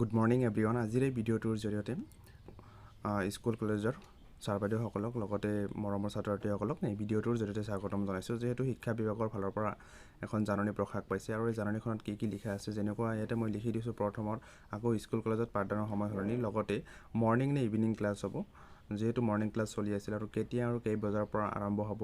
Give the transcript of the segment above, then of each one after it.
Good morning everyone আজিৰ এই ভিডিঅ'টোৰ জৰিয়তে স্কুল কলেজৰ ছাৰ বাইদেউসকলক লগতে মৰমৰ ছাত্ৰ ছাত্ৰীসকলক এই ভিডিঅ'টোৰ জৰিয়তে স্বাগতম জনাইছোঁ। যিহেতু শিক্ষা বিভাগৰ ফালৰ পৰা এখন জাননী প্ৰকাশ পাইছে আৰু এই জাননীখনত কি কি লিখা আছে যেনেকুৱা ইয়াতে মই লিখি দিছোঁ প্ৰথমত আকৌ স্কুল কলেজত পাঠদানৰ সময় সলনি লগতে মৰ্ণিং নে ইভিনিং ক্লাছ হ'ব। যিহেতু মৰ্ণিং ক্লাছ চলি আছিল আৰু কেতিয়া আৰু কেই বজাৰ পৰা আৰম্ভ হ'ব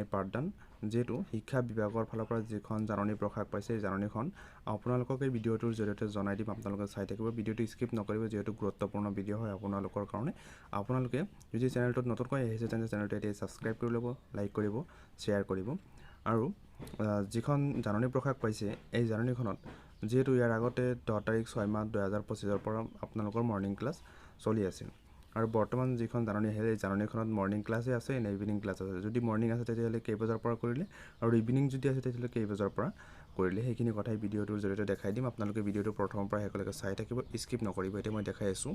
এই পাঠদান যিহেতু শিক্ষা বিভাগৰ ফালৰ পৰা যিখন জাননী প্ৰকাশ পাইছে এই জাননীখন আপোনালোকক এই ভিডিঅ'টোৰ জৰিয়তে জনাই দিম। আপোনালোকে চাই থাকিব। ভিডিঅ'টো স্কিপ নকৰিব যিহেতু গুৰুত্বপূৰ্ণ ভিডিঅ' হয় আপোনালোকৰ কাৰণে। আপোনালোকে যদি চেনেলটোত নতুনকৈ আহিছে তেন্তে চেনেলটো এতিয়া ছাবস্ক্ৰাইব কৰি ল'ব লাইক কৰিব শ্বেয়াৰ কৰিব। আৰু যিখন জাননী প্ৰকাশ পাইছে এই জাননীখনত যিহেতু ইয়াৰ আগতে দহ তাৰিখ ছয় মাহ দুহেজাৰ পঁচিছৰ পৰা আপোনালোকৰ মৰ্ণিং ক্লাছ চলি আছিল। আৰু বৰ্তমান যিখন জাননী আহিলে এই জাননীখনত মৰ্ণিং ক্লাছেই আছে নে ইভিনিং ক্লাছ আছে। যদি মৰ্ণিং আছে তেতিয়াহ'লে কেই বজাৰ পৰা কৰিলে? আৰু ইভিনিং যদি আছে তেতিয়াহ'লে কেই বজাৰ পৰা কৰিলে? সেইখিনি কথাই ভিডিঅ'টোৰ জৰিয়তে দেখাই দিম। আপোনালোকে ভিডিঅ'টো প্ৰথমৰ পৰা শেষলৈকে চাই থাকিব স্কিপ নকৰিব। এতিয়া মই দেখাই আছোঁ।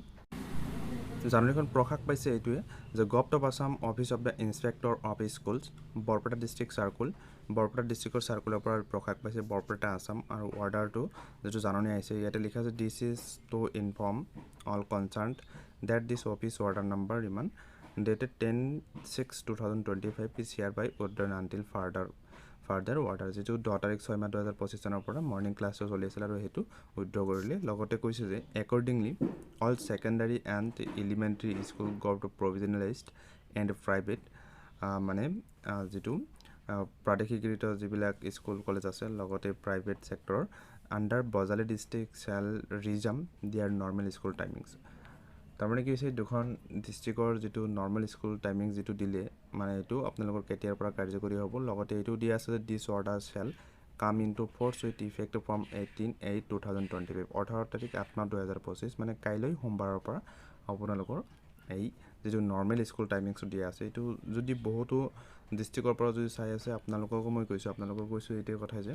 জাননীখন প্ৰকাশ পাইছে এইটোৱে যে of Assam office of the inspector of schools Barpeta district circle Barpeta ডিষ্ট্ৰিক্টৰ চাৰ্কুলৰ পৰা প্ৰকাশ পাইছে বৰপেটা আছাম আৰু অৰ্ডাৰটো যিটো জাননী আহিছে ইয়াতে লিখা আছে this is to inform all concerned that this office order number ইমান dated ten six two thousand twenty five is hereby withdrawn until further further order যিটো দহ তাৰিখ ছয় মাহ দুহেজাৰ পঁচিছ চনৰ পৰা মৰ্ণিং ক্লাছটো চলি আছিল আৰু সেইটো উইড্ৰ কৰিলে। লগতে কৈছে যে accordingly all secondary and elementary school gov to provincialised and private মানে যিটো প্ৰাদেশিকৃত যিবিলাক স্কুল কলেজ আছে লগতে private ছেক্টৰৰ under Bajali district shall resume their normal school টাইমিংছ তাৰমানে কি হৈছে দুখন ডিষ্ট্ৰিক্টৰ যিটো নৰ্মেল স্কুল টাইমিং যিটো দিলে মানে এইটো আপোনালোকৰ কেতিয়াৰ পৰা কাৰ্যকৰী হ'ব লগতে এইটো দিয়া আছে যে this order shall come into force with effect from eighteen eight two thousand twenty five ওঠৰ তাৰিখ আঠ মাহ দুহেজাৰ পঁচিছ মানে কাইলৈ সোমবাৰৰ পৰা আপোনালোকৰ এই যিটো নৰ্মেল স্কুল টাইমিংছটো দিয়া আছে এইটো যদি বহুতো ডিষ্ট্ৰিক্টৰ পৰা যদি চাই আছে আপোনালোককো মই কৈছোঁ আপোনালোকক কৈছোঁ এইটোৱে কথাই যে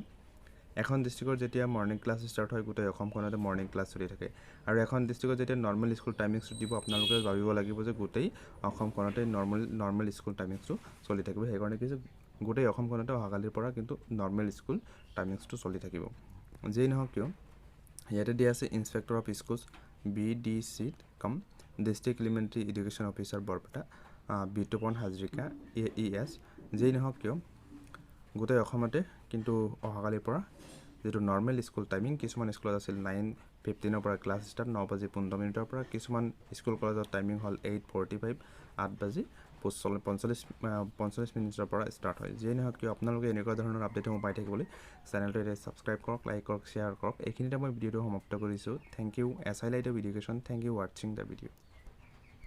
এখন ডিষ্ট্ৰিক্টত যেতিয়া মৰ্ণিং ক্লাছ ষ্টাৰ্ট হয় গোটেই অসমখনতে মৰ্ণিং ক্লাছ চলি থাকে। আৰু এখন ডিষ্ট্ৰিক্টত যেতিয়া নৰ্মেল স্কুল টাইমিংছটো দিব আপোনালোকে ভাবিব লাগিব যে গোটেই অসমখনতে নৰ্মেল নৰ্মেল স্কুল টাইমিংছটো চলি থাকিব। সেইকাৰণে কি যে গোটেই অসমখনতে অহাকালিৰ পৰা কিন্তু নৰ্মেল স্কুল টাইমিংছটো চলি থাকিব। যেই নহওক কিয় ইয়াতে দিয়া আছে inspector of schools B D C cum district elementary education officer Barpeta Bitupan Hazarika A E S যেই নহওক কিয় গোটেই অসমতে কিন্তু অহাকালিৰ পৰা যিটো নৰ্মেল স্কুল টাইমিং কিছুমান স্কুলত আছিল নাইন ফিফটিনৰ পৰা ক্লাছ ষ্টাৰ্ট ন বাজি পোন্ধৰ মিনিটৰ পৰা কিছুমান স্কুল কলেজৰ টাইমিং হ'ল এইট ফৰ্টি ফাইভ আঠ বাজি পচল্লিছ পঞ্চল্লিছ পঞ্চল্লিছ মিনিটৰ পৰা ষ্টাৰ্ট হয়। যিয়ে নহওক কিয় আপোনালোকে এনেকুৱা ধৰণৰ আপডেটসমূহ পাই থাকিবলৈ চেনেলটো এতিয়া ছাবস্ক্ৰাইব কৰক লাইক কৰক শ্বেয়াৰ কৰক। এইখিনিতে মই ভিডিঅ'টো সমাপ্ত কৰিছোঁ। Thank you S I light of education thank you ৱাটছিং the video